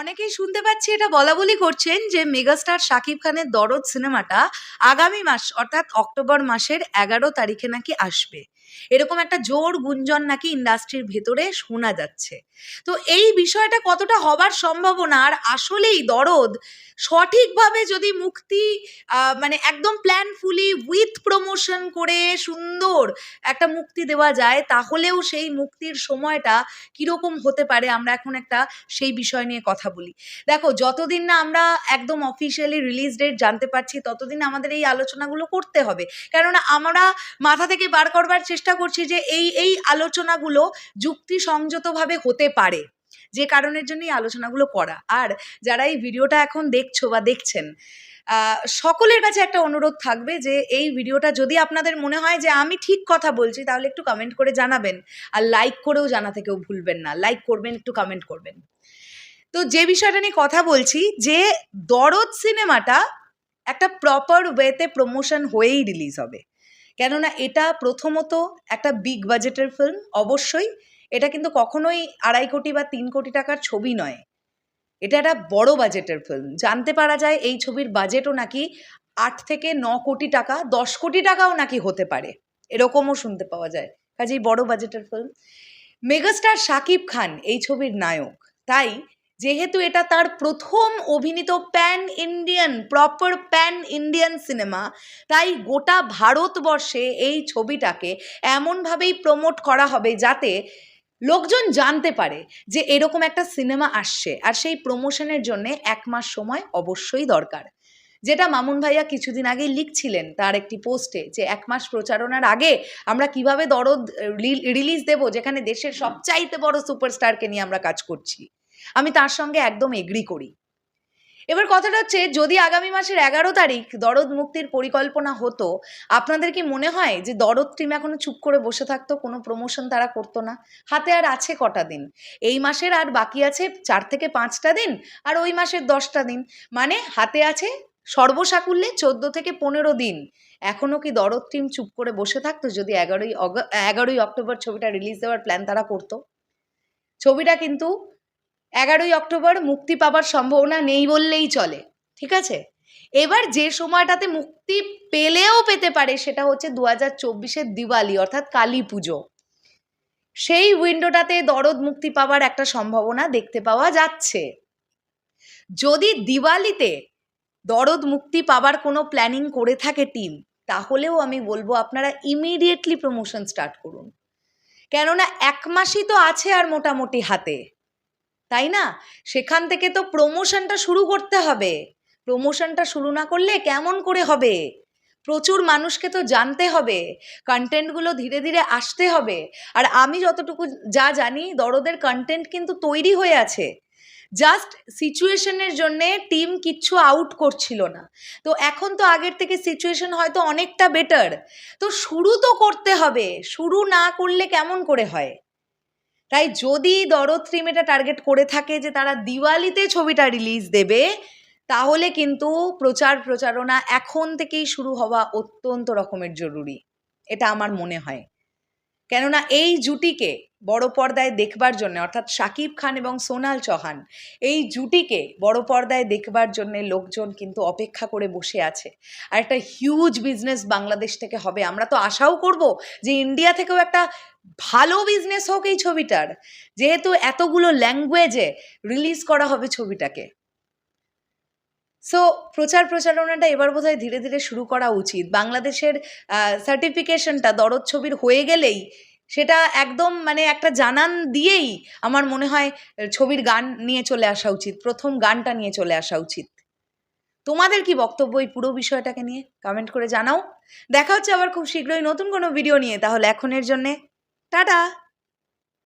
অনেকেই শুনতে পাচ্ছি এটা বলা বলি করছেন যে মেগাস্টার শাকিব খানের দরদ সিনেমাটা আগামী মাস, অর্থাৎ অক্টোবর মাসের এগারো তারিখে নাকি আসবে। এরকম একটা জোর গুঞ্জন নাকি ইন্ডাস্ট্রির ভেতরে শোনা যাচ্ছে। তো এই বিষয়টা কতটা হবার সম্ভাবনা আর আসলেই দরদ সঠিকভাবে যদি মুক্তি মানে একদম প্ল্যানফুলি উইথ প্রমোশন করে সুন্দর একটা মুক্তি দেওয়া যায়, তাহলেও সেই মুক্তির সময়টা কীরকম হতে পারে, আমরা এখন একটা সেই বিষয় নিয়ে কথা বলি। দেখো, যতদিন না আমরা একদম অফিসিয়ালি রিলিজ ডেট জানতে পারছি, ততদিন আমাদের এই আলোচনাগুলো করতে হবে। কেননা আমরা মাথা থেকে বার করবার চেষ্টা করছি যে এই এই আলোচনাগুলো যুক্তি যুক্তিসংযতভাবে হতে পারে। যে কারণের জন্য এই আলোচনাগুলো করা। আর যারা এই ভিডিওটা এখন দেখছ বা দেখছেন সকলের কাছে একটা অনুরোধ থাকবে যে এই ভিডিওটা যদি আপনাদের মনে হয় যে আমি ঠিক কথা বলছি, তাহলে একটু কমেন্ট করে জানাবেন। আর লাইক করেও জানাতে কেউ ভুলবেন না। লাইক করবেন, একটু কমেন্ট করবেন। তো যে বিষয়টা নিয়ে কথা বলছি, যে দরদ সিনেমাটা একটা প্রপার ওয়েতে প্রমোশন হয়েই রিলিজ হবে। কেননা এটা প্রথমত একটা বিগ বাজেটের ফিল্ম অবশ্যই। এটা কিন্তু কখনোই আড়াই কোটি বা তিন কোটি টাকার ছবি নয়। এটা একটা বড় বাজেটের ফিল্ম জানতে পারা যায় এই ছবির বাজেটও নাকি আট থেকে ন কোটি টাকা, দশ কোটি টাকাও নাকি হতে পারে। এরকমও শুনতে পাওয়া যায়। কাজেই বড় বাজেটের ফিল্ম মেগাস্টার শাকিব খান এই ছবির নায়ক। তাই যেহেতু এটা তার প্রথম অভিনীত pan Indian proper pan Indian cinema, তাই গোটা ভারতবর্ষে এই ছবিটাকে এমনভাবেই প্রমোট করা হবে যাতে লোকজন জানতে পারে যে এরকম একটা সিনেমা আসছে। আর সেই প্রমোশনের জন্য এক মাস সময় অবশ্যই দরকার। যেটা মামুন ভাইয়া কিছুদিন আগেই লিখছিলেন তার একটি পোস্টে যে, এক মাস প্রচারণার আগে আমরা কীভাবে দরদ রিলিজ দেব, যেখানে দেশের সবচাইতে বড় সুপারস্টারকে নিয়ে আমরা কাজ করছি। আমি তার সঙ্গে একদম এগ্রি করি। এবার কথাটা হচ্ছে, যদি আগামী মাসের এগারো তারিখ দরদ মুক্তির পরিকল্পনা হতো, আপনাদের কি মনে হয় যে দরদ টিম এখনও চুপ করে বসে থাকতো, কোনো প্রমোশন তারা করতো না? হাতে আর আছে কটা দিন? এই মাসের আর বাকি আছে চার থেকে পাঁচটা দিন, আর ওই মাসের দশটা দিন। মানে হাতে আছে সর্বসাকুল্যে চোদ্দ থেকে পনেরো দিন। এখনও কি দরদ টিম চুপ করে বসে থাকতো যদি এগারোই অগ, এগারোই অক্টোবর ছবিটা রিলিজ দেওয়ার প্ল্যান তারা করতো? ছবিটা কিন্তু এগারোই অক্টোবর মুক্তি পাবার সম্ভাবনা নেই বললেই চলে, ঠিক আছে? এবার যে সময়টাতে মুক্তি পেলেও পেতে পারে সেটা হচ্ছে দু হাজার চব্বিশের দিওয়ালি, অর্থাৎ কালী পুজো। সেই উইন্ডোটাতে দরদ মুক্তি পাওয়ার একটা সম্ভাবনা দেখতে পাওয়া যাচ্ছে। যদি দিওয়ালিতে দরদ মুক্তি পাবার কোনো প্ল্যানিং করে থাকে টিম তাহলেও আমি বলব আপনারা ইমিডিয়েটলি প্রমোশন স্টার্ট করুন। কেননা এক মাসই তো আছে আর মোটামুটি হাতে। তাই না? সেখান থেকে তো প্রমোশনটা শুরু করতে হবে। প্রমোশনটা শুরু না করলে কেমন করে হবে? প্রচুর মানুষকে তো জানতে হবে। কন্টেন্টগুলো ধীরে ধীরে আসতে হবে। আর আমি যতটুকু যা জানি, দরদের কন্টেন্ট কিন্তু তৈরি হয়ে আছে। জাস্ট সিচুয়েশনের জন্যে টিম কিচ্ছু আউট করছিল না। তো এখন তো আগের থেকে সিচুয়েশন হয়তো অনেকটা বেটার তো শুরু তো করতে হবে। শুরু না করলে কেমন করে হয়? তাই যদি দরদ এটা টার্গেট করে থাকে যে তারা দিওয়ালিতে ছবিটা রিলিজ দেবে, তাহলে কিন্তু প্রচার প্রচারণা এখন থেকেই শুরু হওয়া অত্যন্ত রকমের জরুরি। এটা আমার মনে হয়। কেননা এই জুটিকে বড় পর্দায় দেখবার জন্য, অর্থাৎ শাকিব খান এবং সোনাল চৌহান, এই জুটিকে বড় পর্দায় দেখবার জন্য লোকজন কিন্তু অপেক্ষা করে বসে আছে। আর একটা হিউজ বিজনেস বাংলাদেশ থেকে হবে। আমরা তো আশাও করব যে ইন্ডিয়া থেকেও একটা ভালো বিজনেস হোক এই ছবিটার। যেহেতু এতগুলো ল্যাঙ্গুয়েজে রিলিজ করা হবে ছবিটাকে। সো প্রচার প্রচারণাটা এবার বোধহয় ধীরে ধীরে শুরু করা উচিত। বাংলাদেশের সার্টিফিকেশনটা দরদ ছবির হয়ে গেলেই সেটা একদম মানে একটা জানান দিয়েই আমার মনে হয় ছবির গান নিয়ে চলে আসা উচিত। প্রথম গানটা নিয়ে চলে আসা উচিত। তোমাদের কি বক্তব্য এই পুরো বিষয়টাকে নিয়ে? কমেন্ট করে জানাও। দেখা হচ্ছে আবার খুব শীঘ্রই নতুন কোনো ভিডিও নিয়ে। তাহলে এখনের জন্যে টাটা